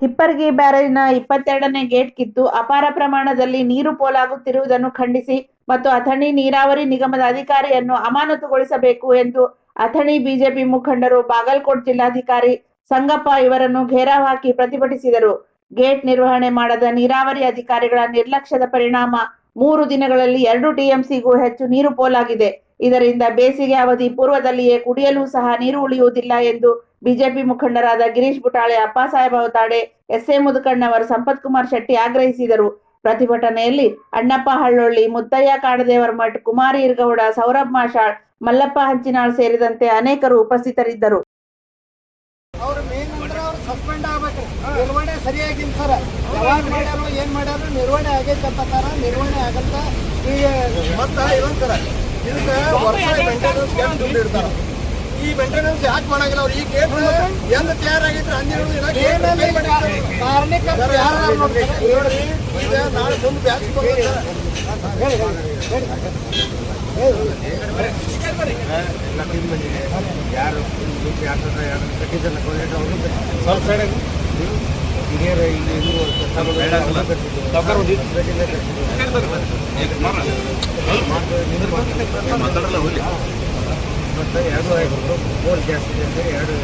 ಹಿಪ್ಪರಗಿ ಬ್ಯಾರೇಜ್ನ ಇಪ್ಪತ್ತೆರಡನೇ ಗೇಟ್ ಕಿತ್ತು ಅಪಾರ ಪ್ರಮಾಣದಲ್ಲಿ ನೀರು ಪೋಲಾಗುತ್ತಿರುವುದನ್ನು ಖಂಡಿಸಿ ಮತ್ತು ಅಥಣಿ ನೀರಾವರಿ ನಿಗಮದ ಅಧಿಕಾರಿಯನ್ನು ಅಮಾನತುಗೊಳಿಸಬೇಕು ಎಂದು ಅಥಣಿ ಬಿಜೆಪಿ ಮುಖಂಡರು ಬಾಗಲಕೋಟ್ ಜಿಲ್ಲಾಧಿಕಾರಿ ಸಂಗಪ್ಪ ಇವರನ್ನು ಘೇರಾವ್ ಹಾಕಿ ಪ್ರತಿಭಟಿಸಿದರು. ಗೇಟ್ ನಿರ್ವಹಣೆ ಮಾಡದ ನೀರಾವರಿ ಅಧಿಕಾರಿಗಳ ನಿರ್ಲಕ್ಷ್ಯದ ಪರಿಣಾಮ ಮೂರು ದಿನಗಳಲ್ಲಿ ಎರಡು ಟಿಎಂಸಿಗೂ ಹೆಚ್ಚು ನೀರು ಪೋಲಾಗಿದೆ. ಇದರಿಂದ ಬೇಸಿಗೆ ಅವಧಿ ಪೂರ್ವದಲ್ಲಿಯೇ ಕುಡಿಯಲು ಸಹ ನೀರು ಉಳಿಯುವುದಿಲ್ಲ ಎಂದು ಬಿಜೆಪಿ ಮುಖಂಡರಾದ ಗಿರೀಶ್ ಬುಟಾಳೆ ಅಪ್ಪಾಸಾಹೇಬ್ ಅವತಾಡೆ ಎಸ್ ಎ ಮುದುಕಣ್ಣವರ್ ಸಂಪತ್ ಕುಮಾರ್ ಶೆಟ್ಟಿ ಆಗ್ರಹಿಸಿದರು. ಪ್ರತಿಭಟನೆಯಲ್ಲಿ ಅಣ್ಣಪ್ಪ ಹಳ್ಳೊಳ್ಳಿ ಮುತ್ತಯ್ಯ ಕಾಡದೇವರ ಮಠ್ ಕುಮಾರಿ ಇರ್ಗೌಡ ಸೌರಭ್ ಮಾಷಾಳ್ ಮಲ್ಲಪ್ಪ ಹಂಚಿನಾಳ್ ಸೇರಿದಂತೆ ಅನೇಕರು ಉಪಸ್ಥಿತರಿದ್ದರು. ಅವ್ರ ಮೇನ್ ಅಂದ್ರೆ ಅವ್ರು ಸಸ್ಪೆಂಡ್ ಆಗ್ಬೇಕು. ನಿರ್ವಹಣೆ ಸರಿಯಾಗಿಲ್ಲ ಸರ್. ಯಾವಾಗ ಮಾಡ್ಯಾರೋ ಏನ್ ಮಾಡ್ಯಾರು ನಿರ್ವಹಣೆ ಆಗೈತೆ ಅಂತಾರ ನಿರ್ವಹಣೆ ಆಗಲ್ಲ ಈ ಮತ್ತ ಇದೊಂದ್ ಸರ. ಇದಕ್ಕೆ ವರ್ಷ ದುಡ್ಡು ಇರ್ತಾರ ಈ ಮೇಂಟೆನೆನ್ಸ್ ಯಾಕೆ ಮಾಡಂಗಿಲ್ಲ ಅವ್ರು? ಈ ಗೇಟ್ ಎಂದ ತಯಾರಾಗಿದ್ರೆ ಹನ್ನೆರಡು ದಿನ ನೋಡ್ರಿ ಈಗ ನಾಳೆ ಮುಂದೆ ಬ್ಯಾಚ್ ಎಲ್ಲ ಕ್ಲೀನ್ ಬಂದಿದೆ ಯಾರು ಯಾರು ಯಾರು ಕಟ್ಟಿದ್ದಲ್ಲ ಕೊನೆಗೆ ಅವರು ಸ್ವಲ್ಪ ಸೈಡ್ ಹಿರಿಯರು ಇಲ್ಲಿ ಇದು ಮತ್ತು ಎರಡು ಐವತ್ತು ಗೋಲ್ ಜಾಸ್ತಿ ಇದೆ ಅಂದರೆ ಎರಡು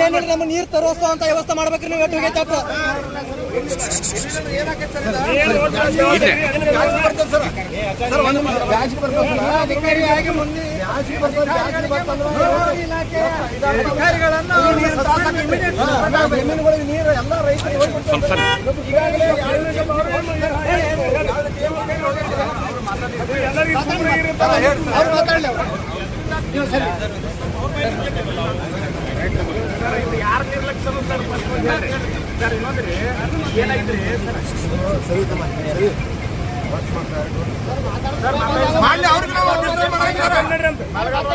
ಏನಿಲ್ಲ ನಮ್ಮ ನೀರು ತರೋಸ್ತ ಅಂತ ವ್ಯವಸ್ಥೆ ಮಾಡ್ಬೇಕ್ರಿ ನೀವು ಎಟ್ಟು ಹೋಗೈತೆ ಅಧಿಕಾರಿ ಆಗಿ ಮುಂದೆ ಅಧಿಕಾರಿಗಳನ್ನು ಜಮೀನುಗಳಿಗೆ ನೀರು ಎಲ್ಲ ರೈತರಿಗೆ ಹೋಗ್ಬಿಡ್ತಾರೆ ಸರಿ ಅವ್ರು ಸರ್ ಅವ್ರು ನೀವು ಸರಿ. ಮಾಡ್ಲಿ ಅವ್ರಿಗೆ ನಾವು ಮಾಡಂಗಿಲ್ಲ.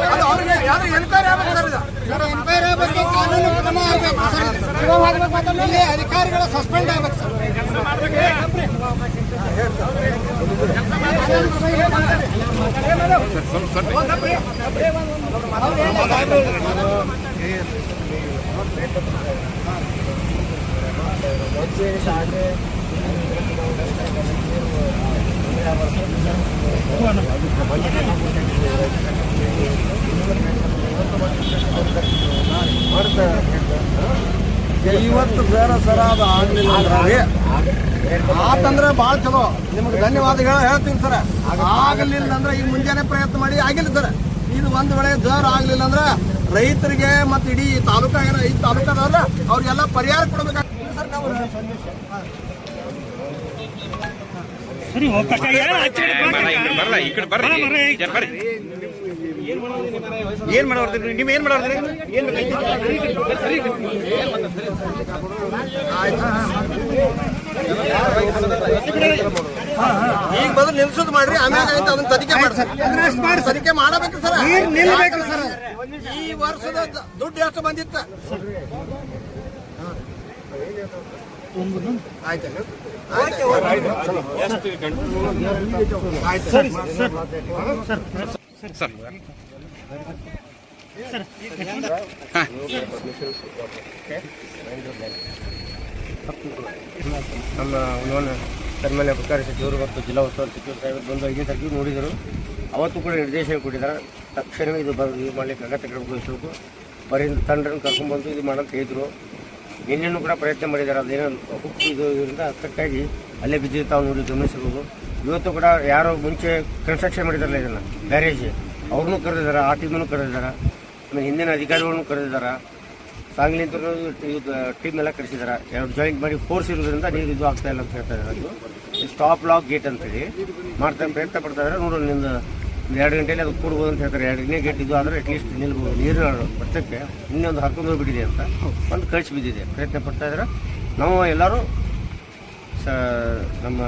ಅದು ಅವ್ರಿಗೆ ಯಾರು ಎನ್ಕ್ವೈರಿ ಆಗ್ಬೇಕು ಸರ್ ಇದು. ಸರ್ ಎನ್ಕ್ವೈರಿ ಬಗ್ಗೆ ಕಾನೂನು ಕ್ರಮ ಆಗಬೇಕು ಸರ್ ಇಲ್ಲಿ ಅಧಿಕಾರಿಗಳ ಸಸ್ಪೆಂಡ್ ಆಗ್ಬೇಕು ಸರ್ ಇವತ್ತು ಸರ ಸರ ಅದು ಆಗಲಿಲ್ಲ ಅಂದ್ರೆ ಆತಂದ್ರೆ ಭಾಳ ಚಲೋ. ನಿಮ್ಗೆ ಧನ್ಯವಾದಗಳು ಹೇಳ್ತೀನಿ ಸರ್. ಆಗಲಿಲ್ಲ ಅಂದ್ರೆ ಈಗ ಮುಂಜಾನೆ ಪ್ರಯತ್ನ ಮಾಡಿ ಆಗಿಲ್ಲ ಸರ್. ಇದು ಒಂದ್ ವೇಳೆ ಜರ್ ಆಗ್ಲಿಲ್ಲ ಅಂದ್ರೆ ರೈತರಿಗೆ ಮತ್ತೆ ಇಡೀ ತಾಲೂಕಾಗ ಈ ತಾಲೂಕದವ್ರಲ್ಲ ಅವ್ರಿಗೆಲ್ಲ ಪರಿಹಾರ ಕೊಡ್ಬೇಕಾಗ್ತದೆ ಸರ್ ನಾವು. ಬರಲ್ಲ ಈ ಕಡೆ ಬರ್ರಿ. ಏನ್ ಮಾಡೋರ್ದ್ರಿ ನೀವ್? ಏನ್ ಮಾಡೋರ್ದ್ರಿ ಏನ್ ಈಗ ಬಂದು ನಿಲ್ಸೋದು ಮಾಡ್ರಿ ಆಮೇಲೆ ಆಯ್ತು ಅದನ್ನ ತನಿಖೆ ಮಾಡಿ ಸರ್. ತನಿಖೆ ಮಾಡಬೇಕು ಸರ್. ನೀರು ನಿಲ್ಬೇಕು ಸರ್? ಈ ವರ್ಷದ ದುಡ್ಡು ಎಷ್ಟು ಬಂದಿತ್ತು? ಸರ್ ನಮ್ಮ ಒಂದು ಕರ್ಮಲ್ಯ ಅಧಿಕಾರಿ ಸಚಿವರು ಮತ್ತು ಜಿಲ್ಲಾ ಉಸ್ತುವಾರಿ ಸಚಿವರು ಸಾಹೇಬರು ಬಂದು ಐದನೇ ತಾರೀಕು ನೋಡಿದರು ಅವತ್ತು ಕೂಡ ನಿರ್ದೇಶನ ಕೊಟ್ಟಿದ್ದಾರೆ ತಕ್ಷಣವೇ ಇದು ಬಂದು ಇದು ಮಾಡಲಿಕ್ಕೆ ಅಗತ್ಯ ಕ್ರಮ ಬರೀ ತಂಡರನ್ನು ಕರ್ಕೊಂಡ್ಬಂದು ಇದು ಮಾಡಂತ ಹೇಳಿದರು ನಿನ್ನೆನೂ ಕೂಡ ಪ್ರಯತ್ನ ಮಾಡಿದ್ದಾರೆ, ಅದೇನೋ ಹುಕ್ಕು ಇದು ಇದರಿಂದ ಅದಕ್ಕಾಗಿ ಅಲ್ಲೇ ಬಿದ್ದಿದ್ದು ತಾವು ನೋಡಿ ಗಮನಿಸಬಹುದು. ಇವತ್ತು ಕೂಡ ಯಾರೋ ಮುಂಚೆ ಕನ್ಸ್ಟ್ರಕ್ಷನ್ ಮಾಡಿದಾರಲ್ಲ ಇದನ್ನು ಬ್ಯಾರೇಜ್ ಅವ್ರನ್ನೂ ಕರೆದಿದ್ದಾರೆ, ಆ ಟೀಮನ್ನು ಕರೆದಿದ್ದಾರೆ. ಆಮೇಲೆ ಹಿಂದಿನ ಅಧಿಕಾರಿಗಳನ್ನು ಕರೆದಿದ್ದಾರೆ. ಸಾಂಗ್ಲಿಂತ ಟೀಮ್ ಎಲ್ಲ ಕರೆಸಿದ್ದಾರೆ. ಎರಡು ಜಾಯಿಂಟ್ ಮಾಡಿ ಫೋರ್ಸ್ ಇರೋದ್ರಿಂದ ನೀರು ಇದು ಆಗ್ತಾ ಇಲ್ಲ ಅಂತ ಹೇಳ್ತಾ ಇದ್ದಾರೆ. ಸ್ಟಾಪ್ ಲಾಕ್ ಗೇಟ್ ಅಂತೇಳಿ ಮಾಡ್ತಾ ಪ್ರಯತ್ನ ಪಡ್ತಾ ಇದ್ದಾರೆ. ನೋಡೋಣ ನಿಂದು ಎರಡು ಗಂಟೆಯಲ್ಲಿ ಅದು ಕೂಡ್ಬೋದು ಅಂತ ಹೇಳ್ತಾರೆ. ಎರಡನೇ ಗೇಟ್ ಇದು ಆದರೆ ಅಟ್ಲೀಸ್ಟ್ ನಿಲ್ಬೋದು. ನೀರು ಬರ್ತಕ್ಕೆ ಇನ್ನೊಂದು ಹರ್ಕೊಂಡು ಹೋಗ್ಬಿಟ್ಟಿದೆ ಅಂತ ಒಂದು ಕಳಿಸಿ ಬಿದ್ದಿದೆ. ಪ್ರಯತ್ನ ಪಡ್ತಾ ಇದ್ದಾರೆ ನಾವು ಎಲ್ಲರೂ ಸ ನಮ್ಮ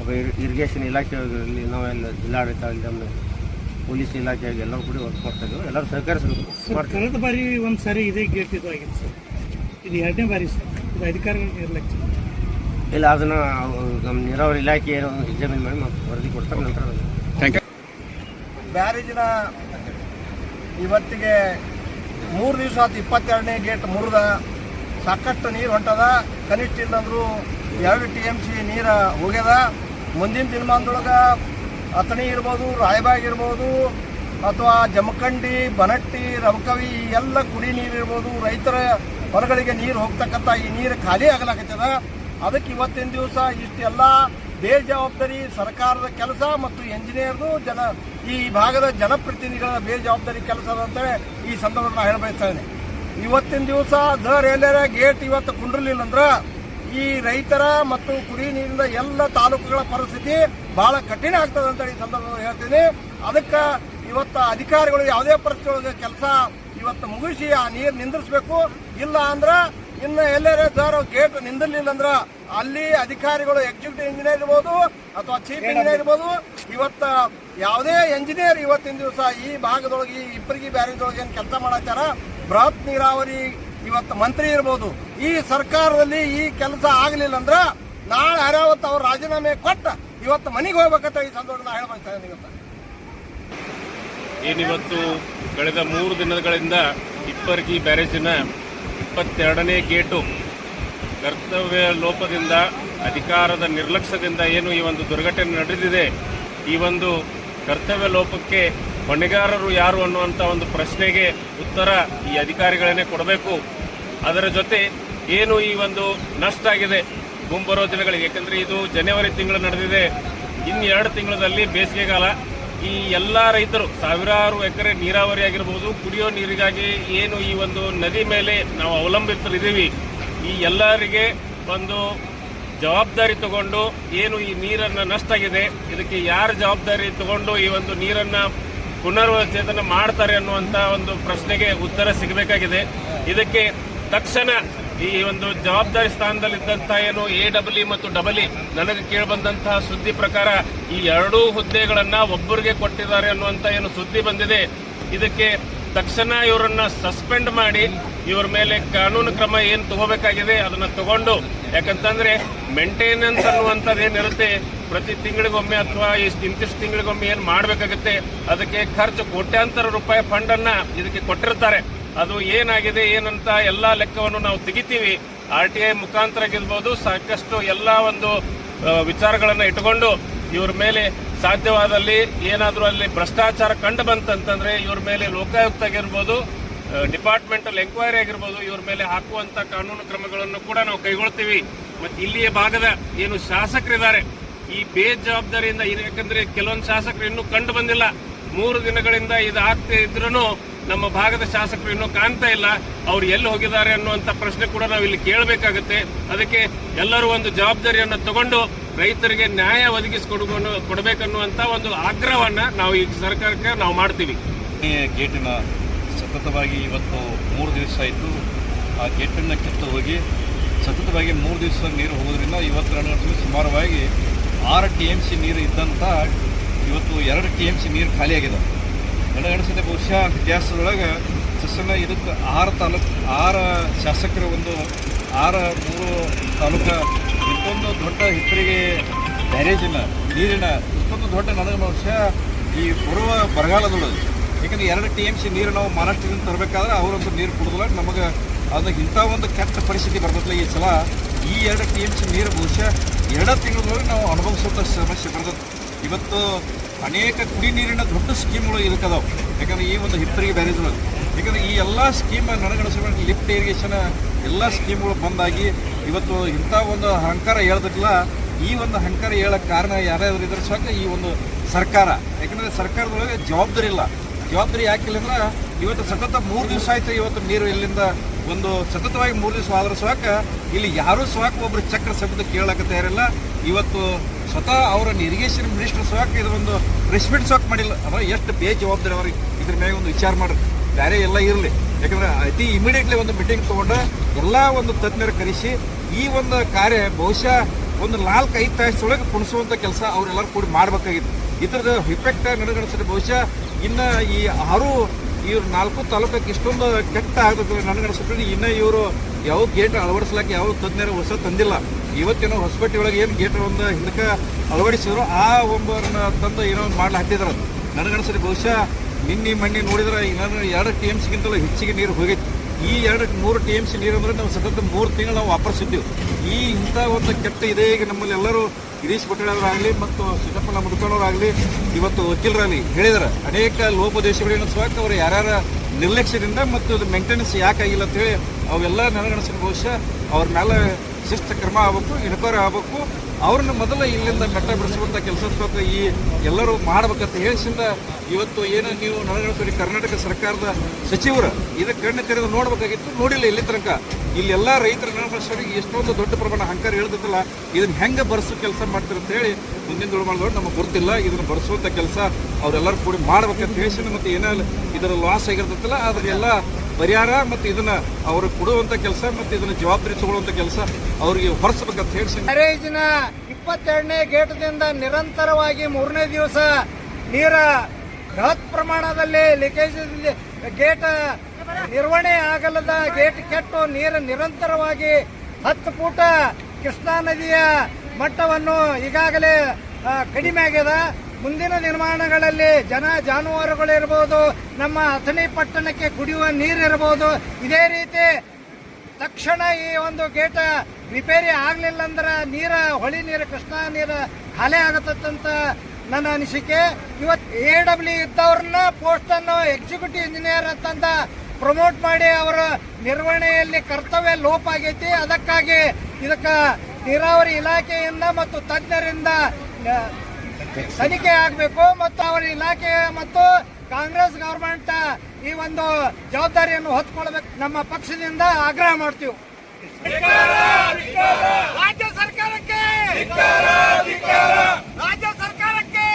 ಒಬ್ಬ ಇಲಾಖೆ ಇರಿಗೇಷನ್ ಇಲಾಖೆಯಲ್ಲಿ ನಾವೆಲ್ಲ ಜಿಲ್ಲಾಡಳಿತ ನಮ್ಮ ಪೊಲೀಸ್ ಇಲಾಖೆ ಆಗಿ ಎಲ್ಲರೂ ಕೂಡ ವರ್ಕ್ ಮಾಡ್ತಾ ಇದ್ದೀವಿ ಎಲ್ಲರೂ ಸಹಕರಿಸಬೇಕು. ಕಳೆದ ಬಾರಿ ಒಂದು ಸಾರಿ ಇದೇ ಗೇಟ್ ಇದು ಆಗಿತ್ತು ಸರ್. ಇದು ಎರಡನೇ ಬಾರಿ ಸರ್. ಇದು ಅಧಿಕಾರಿಗಳಿಗೆ ನಿರ್ಲಕ್ಷ್ಯ ಇಲ್ಲ ಅದನ್ನು ನಮ್ಮ ನೀರಾವರಿ ಇಲಾಖೆ ಏನೋ ಎಕ್ಸಾಮಿನ್ ಮಾಡಿ ಮತ್ತೆ ವರದಿ ಕೊಡ್ತಾರೆ ನಂತರ ಬ್ಯಾರೇಜಿನ ಇವತ್ತಿಗೆ ಮೂರು ದಿವಸ ಆತು ಇಪ್ಪತ್ತೆರಡನೇ ಗೇಟ್ ಮುರಿದ. ಸಾಕಷ್ಟು ನೀರು ಹೊಂಟದ. ಕನಿಷ್ಠ ಇಲ್ಲಂದ್ರೂ ಎರಡು ಟಿ ಎಂ ಸಿ ನೀರು ಹೋಗ್ಯದ ಮುಂದಿನ ದಿನಮಾನದೊಳಗೆ ಅಥಣಿ ಇರ್ಬೋದು, ರಾಯಬಾಗ್ ಇರ್ಬೋದು, ಅಥವಾ ಜಮಖಂಡಿ, ಬನಟ್ಟಿ, ರವಕವಿ ಎಲ್ಲ ಕುಡಿ ನೀರು ಇರ್ಬೋದು. ರೈತರ ಹೊಲಗಳಿಗೆ ನೀರು ಹೋಗ್ತಕ್ಕಂಥ ಈ ನೀರು ಖಾಲಿ ಆಗಲಾಕತ್ತದ ಅದಕ್ಕೆ ಇವತ್ತಿನ ದಿವಸ ಇಷ್ಟೆಲ್ಲ ಬೇಜವಾಬ್ದಾರಿ ಸರ್ಕಾರದ ಕೆಲಸ ಮತ್ತು ಎಂಜಿನಿಯರ್ದು ಜನ ಈ ಭಾಗದ ಜನಪ್ರತಿನಿಧಿಗಳ ಬೇಜವಾಬ್ದಾರಿ ಕೆಲಸ ಅಂತೇಳಿ ಈ ಸಂದರ್ಭದಲ್ಲಿ ನಾನು ಹೇಳಬಯಸ್ತಾ ಇವತ್ತಿನ ದಿವಸ ದ ಎಲ್ಲರ ಗೇಟ್ ಇವತ್ತು ಕುಂಡ್ರಲಿಲ್ಲ ಅಂದ್ರೆ ಈ ರೈತರ ಮತ್ತು ಕುಡಿ ನೀರಿನ ಎಲ್ಲ ತಾಲೂಕುಗಳ ಪರಿಸ್ಥಿತಿ ಬಹಳ ಕಠಿಣ ಆಗ್ತದೆ ಅಂತ ಈ ಸಂದರ್ಭದಲ್ಲಿ ಹೇಳ್ತೀನಿ. ಅದಕ್ಕೆ ಇವತ್ತು ಅಧಿಕಾರಿಗಳು ಯಾವುದೇ ಪರಿಸ್ಥಿತಿ ಕೆಲಸ ಇವತ್ತು ಮುಗಿಸಿ ಆ ನೀರು ನಿಂದ್ರಿಸಬೇಕು. ಇಲ್ಲ ಅಂದ್ರೆ ಇನ್ನು ಎಲ್ಲರೇ ಸರ್ ಗೇಟ್ ನಿಂದಿರ್ಲಿಲ್ಲ ಅಂದ್ರ ಅಲ್ಲಿ ಅಧಿಕಾರಿಗಳು ಎಕ್ಸಿಕ್ಯೂಟಿವ್ ಇಂಜಿನಿಯರ್ ಇರ್ಬೋದು ಅಥವಾ ಚೀಫ್ ಇಂಜಿನಿಯರ್ ಇರ್ಬೋದು. ಇವತ್ತ ಯಾವುದೇ ಇಂಜಿನಿಯರ್ ಇವತ್ತಿನ ದಿವಸ ಈ ಭಾಗದೊಳಗೆ ಈ ಇಬ್ಬರಿಗೆ ಬ್ಯಾರೇಜ್ದೊಳಗೆ ಏನು ಕೆಲಸ ಮಾಡತ್ತಾರ ಬೃಹತ್ ನೀರಾವರಿ ಇವತ್ತು ಮಂತ್ರಿ ಇರ್ಬೋದು. ಈ ಸರ್ಕಾರದಲ್ಲಿ ಈ ಕೆಲಸ ಆಗಲಿಲ್ಲ ಅಂದ್ರ ನಾಳೆ ಅರಾವತ್ ಅವ್ರು ರಾಜೀನಾಮೆ ಕೊಟ್ಟ ಇವತ್ತು ಮನೆಗೆ ಹೋಗ್ಬೇಕಂತ ಈ ಸಂದರ್ಭ ನಾ ಹೇಳ್ಬಯಸ್ತಾ ಇದ್ದೀನಿ ಇವತ್ತು ಏನಿವತ್ತು ಕಳೆದ ಮೂರು ದಿನಗಳಿಂದ ಇಬ್ಬರಿಗೆ ಬ್ಯಾರೇಜಿನ ಇಪ್ಪತ್ತೆರಡನೇ ಗೇಟು ಕರ್ತವ್ಯ ಲೋಪದಿಂದ, ಅಧಿಕಾರದ ನಿರ್ಲಕ್ಷ್ಯದಿಂದ ಏನು ಈ ಒಂದು ದುರ್ಘಟನೆ ನಡೆದಿದೆ, ಈ ಒಂದು ಕರ್ತವ್ಯ ಲೋಪಕ್ಕೆ ಹೊಣೆಗಾರರು ಯಾರು ಅನ್ನುವಂಥ ಒಂದು ಪ್ರಶ್ನೆಗೆ ಉತ್ತರ ಈ ಅಧಿಕಾರಿಗಳನ್ನೇ ಕೊಡಬೇಕು. ಅದರ ಜೊತೆ ಏನು ಈ ಒಂದು ನಷ್ಟ ಆಗಿದೆ ಮುಂಬರೋ ದಿನಗಳಿಗೆ, ಯಾಕಂದರೆ ಇದು ಜನವರಿ ತಿಂಗಳು ನಡೆದಿದೆ. ಇನ್ನು ಎರಡು ತಿಂಗಳಲ್ಲಿ ಬೇಸಿಗೆಗಾಲ ಈ ಎಲ್ಲ ರೈತರು, ಸಾವಿರಾರು ಎಕರೆ ನೀರಾವರಿ ಆಗಿರ್ಬೋದು, ಕುಡಿಯೋ ನೀರಿಗಾಗಿ ಏನು ಈ ಒಂದು ನದಿ ಮೇಲೆ ನಾವು ಅವಲಂಬಿತರಿದ್ದೀವಿ, ಈ ಎಲ್ಲರಿಗೆ ಒಂದು ಜವಾಬ್ದಾರಿ ತಗೊಂಡು ಏನು ಈ ನೀರನ್ನು ನಷ್ಟ ಆಗಿದೆ, ಇದಕ್ಕೆ ಯಾರು ಜವಾಬ್ದಾರಿ ತಗೊಂಡು ಈ ಒಂದು ನೀರನ್ನು ಪುನರ್ವಚೇತನ ಮಾಡ್ತಾರೆ ಅನ್ನುವಂಥ ಒಂದು ಪ್ರಶ್ನೆಗೆ ಉತ್ತರ ಸಿಗಬೇಕಾಗಿದೆ. ಇದಕ್ಕೆ ತಕ್ಷಣ ಈ ಒಂದು ಜವಾಬ್ದಾರಿ ಸ್ಥಾನದಲ್ಲಿದ್ದಂಥ ಏನು ಎ ಡಬಲ್ ಮತ್ತು ಡಬಲ್ ಇ ನನಗೆ ಕೇಳಿಬಂದಂತಹ ಸುದ್ದಿ ಪ್ರಕಾರ ಈ ಎರಡೂ ಹುದ್ದೆಗಳನ್ನ ಒಬ್ಬರಿಗೆ ಕೊಟ್ಟಿದ್ದಾರೆ ಅನ್ನುವಂತ ಏನು ಸುದ್ದಿ ಬಂದಿದೆ. ಇದಕ್ಕೆ ತಕ್ಷಣ ಇವರನ್ನ ಸಸ್ಪೆಂಡ್ ಮಾಡಿ ಇವರ ಮೇಲೆ ಕಾನೂನು ಕ್ರಮ ಏನು ತಗೋಬೇಕಾಗಿದೆ ಅದನ್ನ ತಗೊಂಡು, ಯಾಕಂತಂದ್ರೆ ಮೇಂಟೆನೆನ್ಸ್ ಅನ್ನುವಂಥದ್ದು ಏನಿರುತ್ತೆ, ಪ್ರತಿ ತಿಂಗಳಿಗೊಮ್ಮೆ ಅಥವಾ ಇಂತಿಷ್ಟು ತಿಂಗಳಿಗೊಮ್ಮೆ ಏನು ಮಾಡಬೇಕಾಗುತ್ತೆ, ಅದಕ್ಕೆ ಖರ್ಚು ಕೋಟ್ಯಾಂತರ ರೂಪಾಯಿ ಫಂಡನ್ನು ಇದಕ್ಕೆ ಕೊಟ್ಟಿರ್ತಾರೆ. ಅದು ಏನಾಗಿದೆ, ಏನಂತ ಎಲ್ಲ ಲೆಕ್ಕವನ್ನು ನಾವು ತೆಗಿತೀವಿ. ಆರ್ ಟಿ ಐ ಮುಖಾಂತರ ಆಗಿರ್ಬೋದು ಸಾಕಷ್ಟು ಎಲ್ಲ ಒಂದು ವಿಚಾರಗಳನ್ನು ಇಟ್ಕೊಂಡು ಇವ್ರ ಮೇಲೆ ಸಾಧ್ಯವಾದಲ್ಲಿ ಏನಾದರೂ ಅಲ್ಲಿ ಭ್ರಷ್ಟಾಚಾರ ಕಂಡು ಬಂತಂತಂದ್ರೆ ಇವ್ರ ಮೇಲೆ ಲೋಕಾಯುಕ್ತ ಆಗಿರ್ಬೋದು ಡಿಪಾರ್ಟ್ಮೆಂಟಲ್ ಎಂಕ್ವೈರಿ ಆಗಿರ್ಬೋದು, ಇವ್ರ ಮೇಲೆ ಹಾಕುವಂತ ಕಾನೂನು ಕ್ರಮಗಳನ್ನು ಕೂಡ ನಾವು ಕೈಗೊಳ್ತೀವಿ. ಮತ್ತೆ ಇಲ್ಲಿಯ ಭಾಗದ ಏನು ಶಾಸಕರಿದ್ದಾರೆ, ಈ ಬೇಜವಾಬ್ದಾರಿಯಿಂದ ಯಾಕಂದ್ರೆ ಕೆಲವೊಂದು ಶಾಸಕರು ಇನ್ನೂ ಕಂಡು ಬಂದಿಲ್ಲ. ಮೂರು ದಿನಗಳಿಂದ ಇದು ಆಗ್ತಾ ಇದ್ರೂ ನಮ್ಮ ಭಾಗದ ಶಾಸಕರು ಇನ್ನೂ ಕಾಣ್ತಾ ಇಲ್ಲ. ಅವ್ರು ಎಲ್ಲಿ ಹೋಗಿದ್ದಾರೆ ಅನ್ನುವಂಥ ಪ್ರಶ್ನೆ ಕೂಡ ನಾವು ಇಲ್ಲಿ ಕೇಳಬೇಕಾಗುತ್ತೆ. ಅದಕ್ಕೆ ಎಲ್ಲರೂ ಒಂದು ಜವಾಬ್ದಾರಿಯನ್ನು ತಗೊಂಡು ರೈತರಿಗೆ ನ್ಯಾಯ ಒದಗಿಸಿಕೊಡ್ಕೊಂಡು ಕೊಡಬೇಕನ್ನುವಂಥ ಒಂದು ಆಗ್ರಹವನ್ನ ನಾವು ಈ ಸರ್ಕಾರಕ್ಕೆ ನಾವು ಮಾಡ್ತೀವಿ. ಗೇಟಿನ ಸತತವಾಗಿ ಇವತ್ತು ಮೂರು ದಿವಸ ಆಯಿತು. ಆ ಗೇಟನ್ನು ಕಿತ್ತು ಹೋಗಿ ಸತತವಾಗಿ ಮೂರು ದಿವಸ ನೀರು ಹೋಗೋದ್ರಿಂದ ಇವತ್ತು ನನಗನ್ಸುತ್ತೆ ಸುಮಾರವಾಗಿ ಆರು ಟಿ ಎಂ ಸಿ ನೀರು ಇದ್ದಂಥ ಇವತ್ತು ಎರಡು ಟಿ ಎಂ ಸಿ ನೀರು ಖಾಲಿಯಾಗಿದೆ. ನನಗನ್ಸುತ್ತೆ ಬಹುಶಃ ಇತಿಹಾಸದೊಳಗೆ ಸಸ್ಯನ ಇದಕ್ಕೆ ಆರು ತಾಲೂಕು, ಆರು ಶಾಸಕರ ಒಂದು, ಆರು, ಮೂರು ತಾಲೂಕ, ಇಷ್ಟೊಂದು ದೊಡ್ಡ ಹಿತ್ತರಿಗೆ ಬ್ಯಾರೇಜಿನ ನೀರಿನ ಇಷ್ಟೊಂದು ದೊಡ್ಡ ನನಗೆ ಬಹುಶಃ ಈ ಬರುವ ಬರಗಾಲದೊಳಗೆ ಯಾಕಂದ್ರೆ ಎರಡು ಟಿ ಎಂ ಸಿ ನೀರು ನಾವು ಮಹಾರಾಷ್ಟ್ರದಿಂದ ತರಬೇಕಾದ್ರೆ ಅವರೊಂದು ನೀರು ಕುಡಿದ್ರೆ ನಮಗೆ ಅದು ಇಂಥ ಒಂದು ಕೆಟ್ಟ ಪರಿಸ್ಥಿತಿ ಬರ್ತದಲ್ಲ ಈ ಸಲ. ಈ ಎರಡು ಟಿ ಎಂ ಸಿ ನೀರು ಬಹುಶಃ ಎರಡು ತಿಂಗಳೊಳಗೆ ನಾವು ಅನುಭವಿಸುವಂಥ ಸಮಸ್ಯೆ ಬರ್ತದೆ. ಇವತ್ತು ಅನೇಕ ಕುಡಿ ನೀರಿನ ದೊಡ್ಡ ಸ್ಕೀಮ್ಗಳು ಇದಕ್ಕೆ ಅದಾವೆ ಯಾಕಂದ್ರೆ ಈ ಒಂದು ಹಿತ್ತರಿಗೆ ಬ್ಯಾರೇಜ್ ಒಳಗೆ ಯಾಕಂದ್ರೆ ಈ ಎಲ್ಲ ಸ್ಕೀಮ್ ನನಗನಿಸಿದ ಲಿಫ್ಟ್ ಇರಿಗೇಷನ್ ಎಲ್ಲ ಸ್ಕೀಮ್ಗಳು ಬಂದಾಗಿ ಇವತ್ತು ಇಂಥ ಒಂದು ಅಹಂಕಾರ ಹೇಳ್ದಕ್ಕಿಲ್ಲ. ಈ ಒಂದು ಅಹಂಕಾರ ಹೇಳಕ್ಕೆ ಕಾರಣ ಯಾರ್ಯಾರು ಇದ್ರ ಸಾಕು ಈ ಒಂದು ಸರ್ಕಾರ. ಯಾಕಂದ್ರೆ ಸರ್ಕಾರದೊಳಗೆ ಜವಾಬ್ದಾರಿ ಇಲ್ಲ. ಜವಾಬ್ದಾರಿ ಯಾಕಿಲ್ಲ ಅಂದ್ರೆ ಇವತ್ತು ಸತತ ಮೂರು ದಿವಸ ಆಯ್ತು ಇವತ್ತು ನೀರು ಇಲ್ಲಿಂದ ಒಂದು ಸತತವಾಗಿ ಮೂರು ದಿವಸ ಆದ್ರೂ ಸಾಕ ಇಲ್ಲಿ ಯಾರೂ ಸಾಕು ಒಬ್ರು ಚಕ್ರ ಶಬ್ದ ಕೇಳಕ್ಕೆ ಇರಲ್ಲ ಇವತ್ತು ಸ್ವತಃ ಅವರ ಇರಿಗೇಷನ್ ಮಿನಿಸ್ಟರ್ ಸಾಕ ಇದು ಒಂದು ಸಾಕ್ ಮಾಡಿಲ್ಲ. ಅವ ಎಷ್ಟು ಬೇಜವಾಬ್ದಾರಿ ಅವ್ರಿಗೆ. ಇದ್ರ ಮೇಲೆ ಒಂದು ವಿಚಾರ ಮಾಡ್ರಿ. ಬೇರೆ ಎಲ್ಲ ಇರಲಿ. ಯಾಕಂದ್ರೆ ಅತಿ ಇಮಿಡಿಯೇಟ್ಲಿ ಒಂದು ಮೀಟಿಂಗ್ ತಗೊಂಡು ಎಲ್ಲ ಒಂದು ತಜ್ಞರು ಕರೆಸಿ ಈ ಒಂದು ಕಾರ್ಯ ಬಹುಶಃ ಒಂದು ನಾಲ್ಕು, ಐದು ತಾಸೊಳಗೆ ಕುಣಿಸುವಂಥ ಕೆಲಸ ಅವರೆಲ್ಲರೂ ಕೂಡಿ ಮಾಡಬೇಕಾಗಿತ್ತು. ಇದ್ರದ್ದು ಇಫೆಕ್ಟ್ ನನಗನ್ಸುತ್ತೆ ಬಹುಶಃ ಇನ್ನು ಈ ಆರು ಇವ್ರು ನಾಲ್ಕು ತಾಲೂಕಕ್ಕೆ ಇಷ್ಟೊಂದು ಕೆಟ್ಟ ಆಗ್ತದೆ. ನನಗೆ ಅನಿಸುತ್ತೆ ಇನ್ನ ಇವರು ಯಾವ ಗೇಟ್ ಅಳವಡಿಸ್ಲಾಕ ಯಾವ ತಜ್ಞರು ಹೊಸ ತಂದಿಲ್ಲ. ಇವತ್ತೇನೋ ಹೊಸಪೇಟೆ ಒಳಗೆ ಏನು ಗೇಟ್ ಒಂದು ಹಿಂದಕ್ಕೆ ಅಳವಡಿಸಿದ್ರು, ಆ ಒಬ್ಬರನ್ನ ತಂದು ಏನೋ ಒಂದು ಮಾಡ್ಲಿ ಹಾಕಿದ್ರು ನನಗನ್ಸರಿ ಬಹುಶಃ ನಿನ್ನೆ ಮಣ್ಣಿ ನೋಡಿದ್ರೆ ಇನ್ನೊಂದು ಎರಡು ಟಿ ಎಮ್ಸ್ಗಿಂತಲೂ ಹೆಚ್ಚಿಗೆ ನೀರು ಹೋಗೈತಿ. ಈ ಎರಡು ಮೂರು ಟಿ ಎಂ ಸಿ ನೀರು ಅಂದ್ರೆ ನಾವು ಸತತ ಮೂರು ತಿಂಗಳು ನಾವು ವಾಪರ್ಸಿದ್ದೀವಿ. ಈ ಇಂಥ ಒಂದು ಕೆಟ್ಟ ಇದೆ ಈಗ ನಮ್ಮಲ್ಲಿ ಎಲ್ಲರೂ ಗಿರೀಶ್ ಪಟೇಲವರಾಗಲಿ ಮತ್ತು ಸಿದ್ದಪ್ಪನ ಮುದುಕಣ್ಣವರಾಗಲಿ ಇವತ್ತು ವಕೀಲರಾಗಲಿ ಹೇಳಿದ್ದಾರೆ ಅನೇಕ ಲೋಪದೇಶಗಳೇನು ಸ್ವಾಗತ ಅವರು ಯಾರ್ಯಾರ ನಿರ್ಲಕ್ಷ್ಯದಿಂದ ಮತ್ತು ಅದು ಮೇಂಟೆನೆನ್ಸ್ ಯಾಕೆ ಆಗಿಲ್ಲ ಅಂತೇಳಿ ಅವೆಲ್ಲ ನನಗನ್ಸಿನ ಬಹುಶಃ ಅವ್ರ ಮೇಲೆ ಶಿಸ್ತು ಕ್ರಮ ಆಗಬೇಕು ಇನ್ಕ್ವೈರಿ ಆಗಬೇಕು ಅವ್ರನ್ನ ಮೊದಲು ಇಲ್ಲಿಂದ ಮೆಟ್ಟ ಬಿಡಿಸುವಂಥ ಕೆಲಸ ಈ ಎಲ್ಲರೂ ಮಾಡ್ಬೇಕಂತ ಹೇಳಿಸಿಂದ ಇವತ್ತು ಏನು ನೀವು ನನಗನ್ಸರಿ ಕರ್ನಾಟಕ ಸರ್ಕಾರದ ಸಚಿವರು ಇದಕ್ಕೆ ಕಣ್ಣು ತೆರೆದು ನೋಡ್ಬೇಕಾಗಿತ್ತು, ನೋಡಿಲ್ಲ ಇಲ್ಲಿ ತನಕ. ಇಲ್ಲೆಲ್ಲ ರೈತರ ನನಗನ್ಸರಿಗೆ ಎಷ್ಟೊಂದು ದೊಡ್ಡ ಪ್ರಮಾಣ ಅಹಂಕಾರ ಹೇಳ್ತೈತಲ್ಲ ಇದನ್ನ ಹೆಂಗೆ ಬರ್ಸು ಕೆಲಸ ಮಾಡ್ತಾರೆ ಅಂತ ಹೇಳಿ ಮುಂದಿನ ದುಡ್ಡು ನಮಗೆ ಗೊತ್ತಿಲ್ಲ, ಇದನ್ನು ಬರ್ಸುವಂಥ ಕೆಲಸ ಅವರೆಲ್ಲರೂ ಕೂಡಿ ಮಾಡ್ಬೇಕಂತ ಹೇಳಿ ಮತ್ತು ಏನಾದ್ರು ಇದರ ಲಾಸ್ ಆಗಿರ್ತೈತಲ್ಲ, ಅದನ್ನೆಲ್ಲ ಪರಿಹಾರ ಮತ್ತು ಇದನ್ನ ಅವರು ಕೊಡುವಂಥ ಕೆಲಸ ಮತ್ತು ಇದನ್ನ ಜವಾಬ್ದಾರಿ ತಗೊಳ್ಳುವಂಥ ಕೆಲಸ ಅವರಿಗೆ ಹೊರಿಸ್ಬೇಕಂತ ಹೇಳಿ ಬ್ಯಾರೇಜಿನ ಇಪ್ಪತ್ತೆರಡನೇ ಗೇಟ್ದಿಂದ ನಿರಂತರವಾಗಿ ಮೂರನೇ ದಿವಸ ನೀರ ಬೃಹತ್ ಪ್ರಮಾಣದಲ್ಲಿ ಲೀಕೇಜ್ ಗೇಟ್ ನಿರ್ವಹಣೆ ಆಗಲ್ಲದ ಗೇಟ್ ಕೆಟ್ಟು ನೀರು ನಿರಂತರವಾಗಿ ಹತ್ತು ಫೂಟ ಕೃಷ್ಣಾ ನದಿಯ ಮಟ್ಟವನ್ನು ಈಗಾಗಲೇ ಕಡಿಮೆ ಆಗ್ಯದ. ಮುಂದಿನ ನಿರ್ಮಾಣಗಳಲ್ಲಿ ಜನ ಜಾನುವಾರುಗಳಿರ್ಬೋದು, ನಮ್ಮ ಅಥಣಿ ಪಟ್ಟಣಕ್ಕೆ ಕುಡಿಯುವ ನೀರಿರ್ಬೋದು. ಇದೇ ರೀತಿ ತಕ್ಷಣ ಈ ಒಂದು ಗೇಟ ರಿಪೇರಿ ಆಗಲಿಲ್ಲ ಅಂದ್ರೆ ನೀರ, ಹೊಳಿ ನೀರು, ಕೃಷ್ಣಾ ನೀರು ಖಾಲಿ ಆಗತ್ತಂತ ನನ್ನ ಅನಿಸಿಕೆ. ಇವತ್ತು ಎ ಡಬ್ಲ್ಯೂ ಇದ್ದವ್ರನ್ನ ಪೋಸ್ಟನ್ನು ಎಕ್ಸಿಕ್ಯೂಟಿವ್ ಇಂಜಿನಿಯರ್ ಅಂತಂದ ಪ್ರಮೋಟ್ ಮಾಡಿ ಅವರ ನಿರ್ವಹಣೆಯಲ್ಲಿ ಕರ್ತವ್ಯ ಲೋಪ ಆಗೈತಿ. ಅದಕ್ಕಾಗಿ ಇದಕ್ಕೆ ನೀರಾವರಿ ಇಲಾಖೆಯಿಂದ ಮತ್ತು ತಜ್ಞರಿಂದ ತನಿಖೆ ಆಗಬೇಕು ಮತ್ತು ಅವರ ಇಲಾಖೆ ಮತ್ತು ಕಾಂಗ್ರೆಸ್ ಗೌರ್ಮೆಂಟ್ ಈ ಒಂದು ಜವಾಬ್ದಾರಿಯನ್ನು ಹೊತ್ಕೊಳ್ಬೇಕು. ನಮ್ಮ ಪಕ್ಷದಿಂದ ಆಗ್ರಹ ಮಾಡ್ತೀವಿ. ರಾಜ್ಯ ಸರ್ಕಾರಕ್ಕೆ! ರಾಜ್ಯ ಸರ್ಕಾರಕ್ಕೆ!